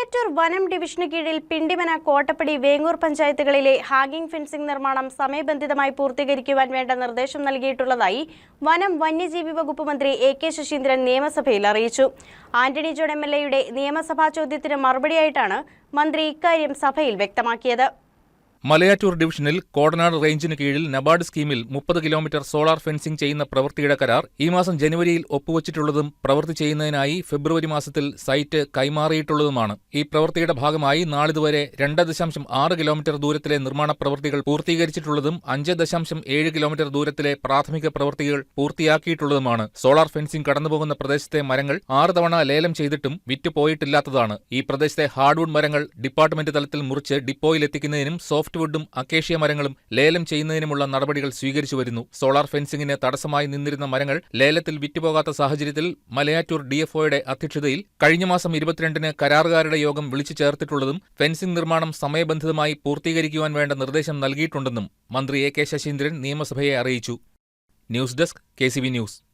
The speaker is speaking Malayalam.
മലയാറ്റൂർ വനം ഡിവിഷന് കീഴിൽ പിണ്ടിമന കോട്ടപ്പടി വേങ്ങൂർ പഞ്ചായത്തുകളിലെ ഹാഗിംഗ് ഫെൻസിംഗ് നിർമ്മാണം സമയബന്ധിതമായി പൂർത്തീകരിക്കുവാൻ വേണ്ട നിർദ്ദേശം നൽകിയിട്ടുള്ളതായി വനം വന്യജീവി വകുപ്പ് മന്ത്രി എ കെ ശശീന്ദ്രൻ നിയമസഭയിൽ അറിയിച്ചു. ആന്റണി ജോൺ എം എൽ എയുടെ നിയമസഭാ ചോദ്യത്തിന് മറുപടിയായിട്ടാണ് മന്ത്രി ഇക്കാര്യം സഭയിൽ വ്യക്തമാക്കിയത്. മലയാറ്റൂർ ഡിവിഷനിൽ കോടനാട് റേഞ്ചിന് കീഴിൽ നബാർഡ് സ്കീമിൽ മുപ്പത് കിലോമീറ്റർ സോളാർ ഫെൻസിംഗ് ചെയ്യുന്ന പ്രവൃത്തിയുടെ കരാർ ഈ മാസം ജനുവരിയിൽ ഒപ്പുവച്ചിട്ടുള്ളതും പ്രവൃത്തി ചെയ്യുന്നതിനായി ഫെബ്രുവരി മാസത്തിൽ സൈറ്റ് കൈമാറിയിട്ടുള്ളതുമാണ്. ഈ പ്രവൃത്തിയുടെ ഭാഗമായി നാളിതുവരെ രണ്ട് ദശാംശം ആറ് കിലോമീറ്റർ ദൂരത്തിലെ നിർമ്മാണ പ്രവൃത്തികൾ പൂർത്തീകരിച്ചിട്ടുള്ളതും അഞ്ച് ദശാംശം ഏഴ് കിലോമീറ്റർ ദൂരത്തിലെ പ്രാഥമിക പ്രവൃത്തികൾ പൂർത്തിയാക്കിയിട്ടുള്ളതുമാണ്. സോളാർ ഫെൻസിംഗ് കടന്നുപോകുന്ന പ്രദേശത്തെ മരങ്ങൾ ആറ് തവണ ലേലം ചെയ്തിട്ടും വിറ്റുപോയിട്ടില്ലാത്തതാണ്. ഈ പ്രദേശത്തെ ഹാർഡ്വുഡ് മരങ്ങൾ ഡിപ്പാർട്ട്മെന്റ് തലത്തിൽ മുറിച്ച് ഡിപ്പോയിലെത്തിക്കുന്നതിനും സോഫ്റ്റ് വുഡും അക്കേഷ്യ മരങ്ങളും ലേലം ചെയ്യുന്നതിനുമുള്ള നടപടികൾ സ്വീകരിച്ചു വരുന്നു. സോളാർ ഫെൻസിംഗിന് തടസ്സമായി നിന്നിരുന്ന മരങ്ങൾ ലേലത്തിൽ വിറ്റുപോകാത്ത സാഹചര്യത്തിൽ മലയാറ്റൂർ ഡിഎഫ്ഒയുടെ അധ്യക്ഷതയിൽ കഴിഞ്ഞ മാസം ഇരുപത്തിരണ്ടിന് കരാറുകാരുടെ യോഗം വിളിച്ചു ചേർത്തിട്ടുള്ളതും ഫെൻസിംഗ് നിർമ്മാണം സമയബന്ധിതമായി പൂർത്തീകരിക്കുവാൻ വേണ്ട നിർദ്ദേശം നൽകിയിട്ടുണ്ടെന്നും മന്ത്രി എ കെ ശശീന്ദ്രൻ നിയമസഭയെ അറിയിച്ചു. News desk K news.